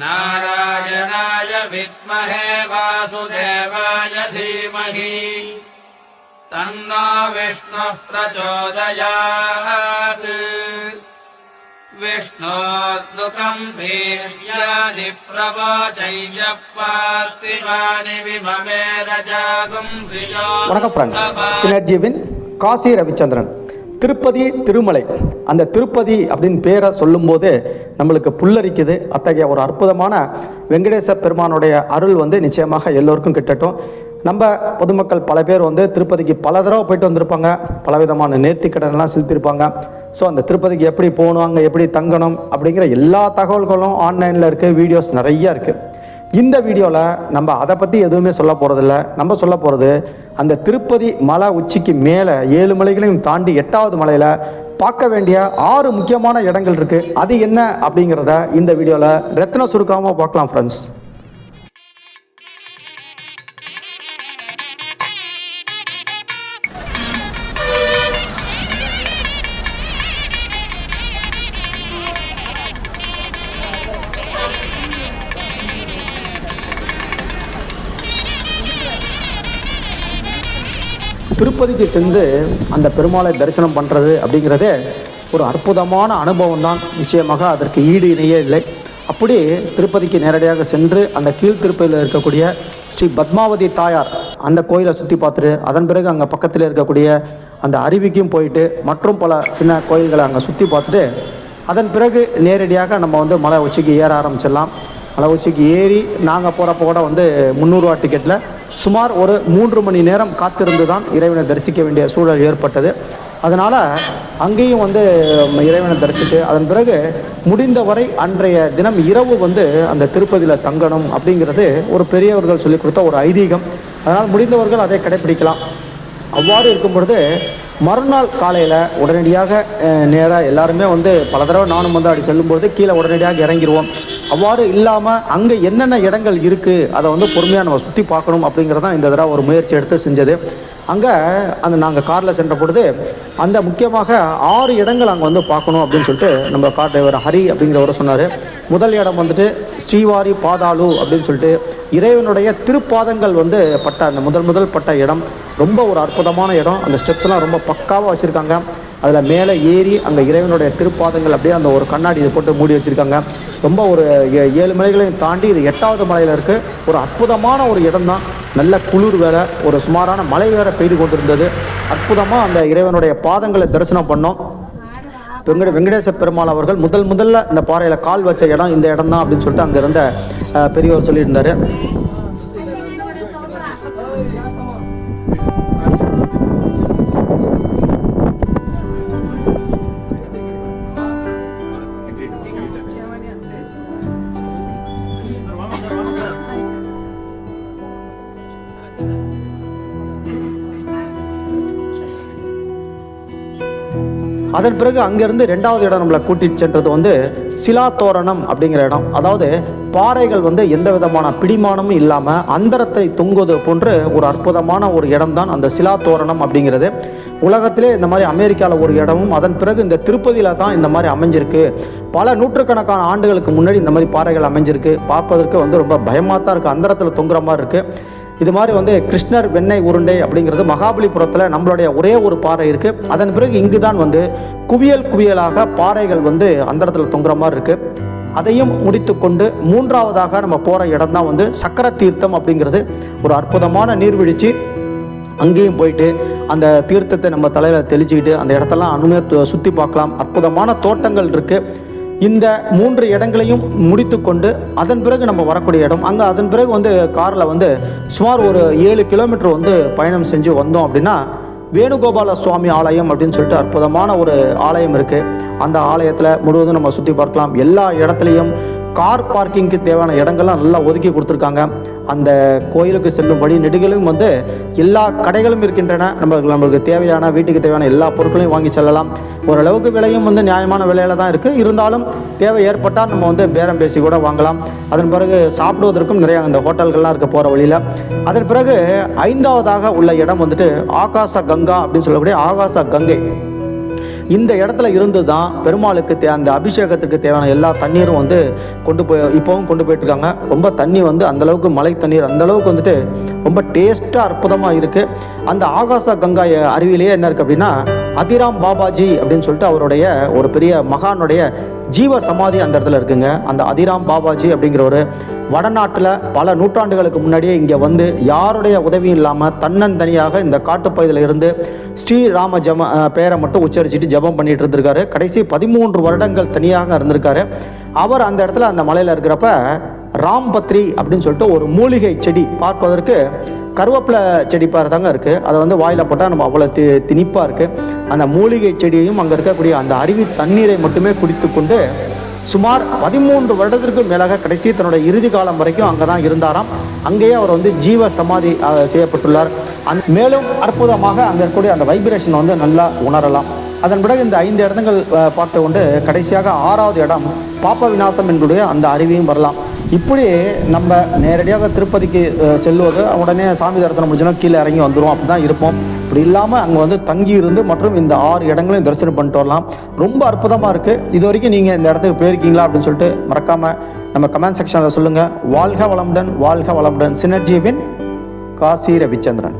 नारायणाय विद्महे वासुदेवाय धीमहि तन्नो विष्णुः प्रचोदयात् विष्णोद्दुकम् वीर्याणि प्रवोचय्यः पार्थिवानि विममे रजागुम् வணக்கம் ஃப்ரெண்ட்ஸ் சினர்ஜிவின் காசி ரவிச்சந்திரன் திருப்பதி திருமலை. அந்த திருப்பதி அப்படின்னு பேரை சொல்லும்போது நம்மளுக்கு புல்லரிக்குது. அத்தகைய ஒரு அற்புதமான வெங்கடேச பெருமானுடைய அருள் வந்து நிச்சயமாக எல்லோருக்கும் கிட்டட்டும். நம்ம பொதுமக்கள் பல பேர் வந்து திருப்பதிக்கு பல தடவை போயிட்டு வந்திருப்பாங்க. பலவிதமான நேர்த்திக்கடன்லாம் செலுத்தியிருப்பாங்க. ஸோ அந்த திருப்பதிக்கு எப்படி போகணும் அங்கே எப்படி தங்கணும் அப்படிங்கிற எல்லா தகவல்களும் ஆன்லைனில் இருக்குது வீடியோஸ் நிறைய இருக்குது இந்த வீடியோவில் நம்ம அதை பற்றி எதுவுமே சொல்ல போகிறதில்ல நம்ம சொல்ல போகிறது அந்த திருப்பதி மலை உச்சிக்கு மேலே ஏழு மலைகளையும் தாண்டி எட்டாவது மலையில் பார்க்க வேண்டிய ஆறு முக்கியமான இடங்கள் இருக்குது அது என்ன அப்படிங்கிறத இந்த வீடியோவில் ரத்ன சுருக்காமல் பார்க்கலாம் ஃப்ரெண்ட்ஸ் திருப்பதிக்கு சென்று அந்த பெருமாளை தரிசனம் பண்ணுறது அப்படிங்கிறதே ஒரு அற்புதமான அனுபவம் தான். நிச்சயமாக அதற்கு ஈடு இணையே இல்லை. அப்படி திருப்பதிக்கு நேரடியாக சென்று அந்த கீழ் திருப்பதியில் இருக்கக்கூடிய ஸ்ரீ பத்மாவதி தாயார் அந்த கோயிலை சுற்றி பார்த்துட்டு அதன் பிறகு அங்கே பக்கத்தில் இருக்கக்கூடிய அந்த அருவிக்கும் போயிட்டு மற்றும் பல சின்ன கோயில்களை அங்கே சுற்றி பார்த்துட்டு அதன் பிறகு நேரடியாக நம்ம வந்து மலை உச்சிக்கு ஏற ஆரம்பிச்சிடலாம். மலை உச்சிக்கு ஏறி நாங்கள் போகிறப்ப கூட வந்து முந்நூறுரூவா டிக்கெட்டில் சுமார் ஒரு மூன்று மணி நேரம் காத்திருந்து தான் இறைவனை தரிசிக்க வேண்டிய சூழல் ஏற்பட்டது. அதனால் அங்கேயும் வந்து இறைவனை தரிசித்து அதன் பிறகு முடிந்தவரை அன்றைய தினம் இரவு வந்து அந்த திருப்பதியில் தங்கணும் அப்படிங்கிறது ஒரு பெரியவர்கள் சொல்லிக் கொடுத்த ஒரு ஐதீகம். அதனால் முடிந்தவர்கள் அதை கடைப்பிடிக்கலாம். அவ்வாறு இருக்கும் பொழுது மறுநாள் காலையில் உடனடியாக நேராக எல்லாருமே வந்து பல தடவை நானும் வந்து அப்படி செல்லும்போது கீழே உடனடியாக இறங்கிடுவோம் அவ்வாறு இல்லாமல் அங்கே என்னென்ன இடங்கள் இருக்குது அதை வந்து பொறுமையாக நம்ம சுற்றி பார்க்கணும் அப்படிங்கிறது தான் இந்த தடவை ஒரு முயற்சி எடுத்து செஞ்சது. அங்கே அந்த நாங்கள் காரில் சென்ற பொழுது அந்த முக்கியமாக ஆறு இடங்கள் அங்கே வந்து பார்க்கணும் அப்படின்னு சொல்லிட்டு நம்ம கார் டிரைவர் ஹரி அப்படிங்கிறவரை சொன்னார். முதல் இடம் வந்துட்டு ஸ்ரீவாரி பாதாளு அப்படின்னு சொல்லிட்டு இறைவனுடைய திருப்பாதங்கள் வந்து பட்ட அந்த முதல் முதல் பட்ட இடம். ரொம்ப ஒரு அற்புதமான இடம். அந்த ஸ்டெப்ஸ்லாம் ரொம்ப பக்காவாக வச்சுருக்காங்க. அதில் மேலே ஏறி அங்கே இறைவனுடைய திருப்பாதங்கள் அப்படியே அந்த ஒரு கண்ணாடி இதை போட்டு மூடி வச்சுருக்காங்க. ரொம்ப ஒரு ஏ- ஏழு மலைகளையும் தாண்டி இது எட்டாவது மலையில் இருக்குது ஒரு அற்புதமான ஒரு இடம் தான் நல்ல குளிர் வேற ஒரு சுமாரான மழை வேற பெய்து கொண்டிருந்தது. அற்புதமாக அந்த இறைவனுடைய பாதங்களை தரிசனம் பண்ணோம். வெங்கட வெங்கடேச பெருமாள் அவர்கள் முதல் முதல்ல இந்த பாறையில் கால் வச்ச இடம் இந்த இடம் தான் அப்படின்னு சொல்லிட்டு அங்கே இருந்த பெரியவர் சொல்லியிருந்தார். அதன் பிறகு அங்கேருந்து ரெண்டாவது இடம் நம்மளை கூட்டிட்டு சென்றது வந்து சிலா தோரணம் அப்படிங்கிற இடம். அதாவது பாறைகள் வந்து எந்த விதமான பிடிமானமும் இல்லாமல் அந்தரத்தை தொங்குவது போன்று ஒரு அற்புதமான ஒரு இடம் தான் அந்த சிலா தோரணம் அப்படிங்கிறது. உலகத்திலே இந்த மாதிரி அமெரிக்காவில் ஒரு இடமும் அதன் பிறகு இந்த திருப்பதியில் தான் இந்த மாதிரி அமைஞ்சிருக்கு. பல நூற்றுக்கணக்கான ஆண்டுகளுக்கு முன்னாடி இந்த மாதிரி பாறைகள் அமைஞ்சிருக்கு. பார்ப்பதற்கு வந்து ரொம்ப பயமாக தான் இருக்குது அந்தரத்தில் தொங்குற மாதிரி இருக்குது இது மாதிரி வந்து கிருஷ்ணர் வெண்ணெய் உருண்டை அப்படிங்கிறது மகாபலிபுரத்தில் நம்மளுடைய ஒரே ஒரு பாறை இருக்குது அதன் பிறகு இங்கு தான் வந்து குவியல் குவியலாக பாறைகள் வந்து அந்தரத்தில் தொங்குற மாதிரி இருக்குது அதையும் முடித்துக்கொண்டு மூன்றாவதாக நம்ம போகிற இடம் தான் வந்து சக்கர தீர்த்தம் அப்படிங்கிறது. ஒரு அற்புதமான நீர்வீழ்ச்சி. அங்கேயும் போயிட்டு அந்த தீர்த்தத்தை நம்ம தலையில் தெளிச்சுக்கிட்டு அந்த இடத்தெல்லாம் அனுமையாக சுற்றி பார்க்கலாம். அற்புதமான தோட்டங்கள் இருக்குது இந்த மூன்று இடங்களையும் முடித்துக்கொண்டு அதன் பிறகு நம்ம வரக்கூடிய இடம் அங்கே அதன் பிறகு வந்து காரில் வந்து சுமார் ஒரு ஏழு கிலோமீட்டர் வந்து பயணம் செஞ்சு வந்தோம் அப்படின்னா வேணுகோபால சுவாமி ஆலயம் அப்படின்னு சொல்லிட்டு அற்புதமான ஒரு ஆலயம் இருக்குது அந்த ஆலயத்தில் முழுவதும் நம்ம சுற்றி பார்க்கலாம். எல்லா இடத்துலையும் கார் பார்க்கிங்க்கு தேவையான இடங்கள்லாம் நல்லா ஒதுக்கி கொடுத்துருக்காங்க. அந்த கோயிலுக்கு செல்லும் வழி நெடுகிலும் வந்து எல்லா கடைகளும் இருக்கின்றன. நம்ம நம்மளுக்கு தேவையான வீட்டுக்கு தேவையான எல்லா பொருட்களையும் வாங்கி செல்லலாம். ஓரளவுக்கு விலையும் வந்து நியாயமான விலையில தான் இருக்குது இருந்தாலும் தேவை ஏற்பட்டால் நம்ம வந்து பேரம் பேசி கூட வாங்கலாம். அதன் பிறகு சாப்பிடுவதற்கும் நிறைய அந்த ஹோட்டல்கள்லாம் இருக்க போகிற வழியில். அதன் பிறகு ஐந்தாவதாக உள்ள இடம் வந்துட்டு ஆகாச கங்கா அப்படின்னு சொல்லக்கூடிய ஆகாச கங்கை. இந்த இடத்துல இருந்து தான் பெருமாளுக்கு அந்த அபிஷேகத்துக்கு தேவையான எல்லா தண்ணீரும் வந்து கொண்டு போய் இப்போவும் கொண்டு போயிட்டு இருக்காங்க ரொம்ப தண்ணி வந்து அந்தளவுக்கு மலை மழை தண்ணீர் அந்தளவுக்கு வந்துட்டு ரொம்ப டேஸ்ட்டாக அற்புதமாக இருக்குது அந்த ஆகாச கங்கா அருவியிலேயே என்ன இருக்குது அப்படின்னா அதிராம் பாபாஜி அப்படின்னு சொல்லிட்டு அவருடைய ஒரு பெரிய மகானுடைய ஜீவ சமாதி அந்த இடத்துல இருக்குங்க. அந்த அதிராம் பாபாஜி அப்படிங்கிற ஒரு வடநாட்டில் பல நூற்றாண்டுகளுக்கு முன்னாடியே இங்கே வந்து யாருடைய உதவியும் இல்லாமல் தன்னந்தனியாக இந்த காட்டுப்பகுதியில் இருந்து ஸ்ரீராம ஜம பெயரை மட்டும் உச்சரிச்சுட்டு ஜெபம் பண்ணிட்டு இருந்திருக்காரு. கடைசி பதிமூன்று வருடங்கள் தனியாக இருந்திருக்காரு. அவர் அந்த இடத்துல அந்த மலையில் இருக்கிறப்ப ராம்பத்ரி அப்படின்னு சொல்லிட்டு ஒரு மூலிகை செடி பார்ப்பதற்கு கருவேப்பிலை செடி தாங்க இருக்குது அதை வந்து வாயில் போட்டால் நம்ம அவ்வளோ தி திணிப்பாக இருக்குது அந்த மூலிகை செடியையும் அங்கே இருக்கக்கூடிய அந்த அருவி தண்ணீரை மட்டுமே குடித்து கொண்டு சுமார் பதிமூன்று வருடத்திற்கு மேலாக கடைசி தன்னுடைய இறுதி காலம் வரைக்கும் அங்கே தான் இருந்தாராம். அங்கேயே அவர் வந்து ஜீவ சமாதி செய்யப்பட்டுள்ளார். அந் மேலும் அற்புதமாக அங்கே இருக்கக்கூடிய அந்த வைப்ரேஷன் வந்து நல்லா உணரலாம். அதன் பிறகு இந்த ஐந்து இடங்கள் பார்த்து கொண்டு கடைசியாக ஆறாவது இடம் பாப்ப விநாசம் என்கிற அந்த அருவியும் வரலாம். இப்படி நம்ம நேரடியாக திருப்பதிக்கு செல்வது உடனே சாமி தரிசனம் முடிஞ்சோன்னா கீழே இறங்கி வந்துடும் அப்படி தான் இருப்போம். இப்படி இல்லாமல் அங்கே வந்து தங்கி இருந்து மற்றும் இந்த ஆறு இடங்களையும் தரிசனம் பண்ணிட்டு வரலாம். ரொம்ப அற்புதமாக இருக்குது இது வரைக்கும் நீங்கள் இந்த இடத்துக்கு போயிருக்கீங்களா அப்படின்னு சொல்லிட்டு மறக்காமல் நம்ம கமெண்ட் செக்ஷனில் சொல்லுங்கள் வாழ்க வளமுடன் வாழ்க வளமுடன். சினர்ஜீவின் காசி ரவிச்சந்திரன்.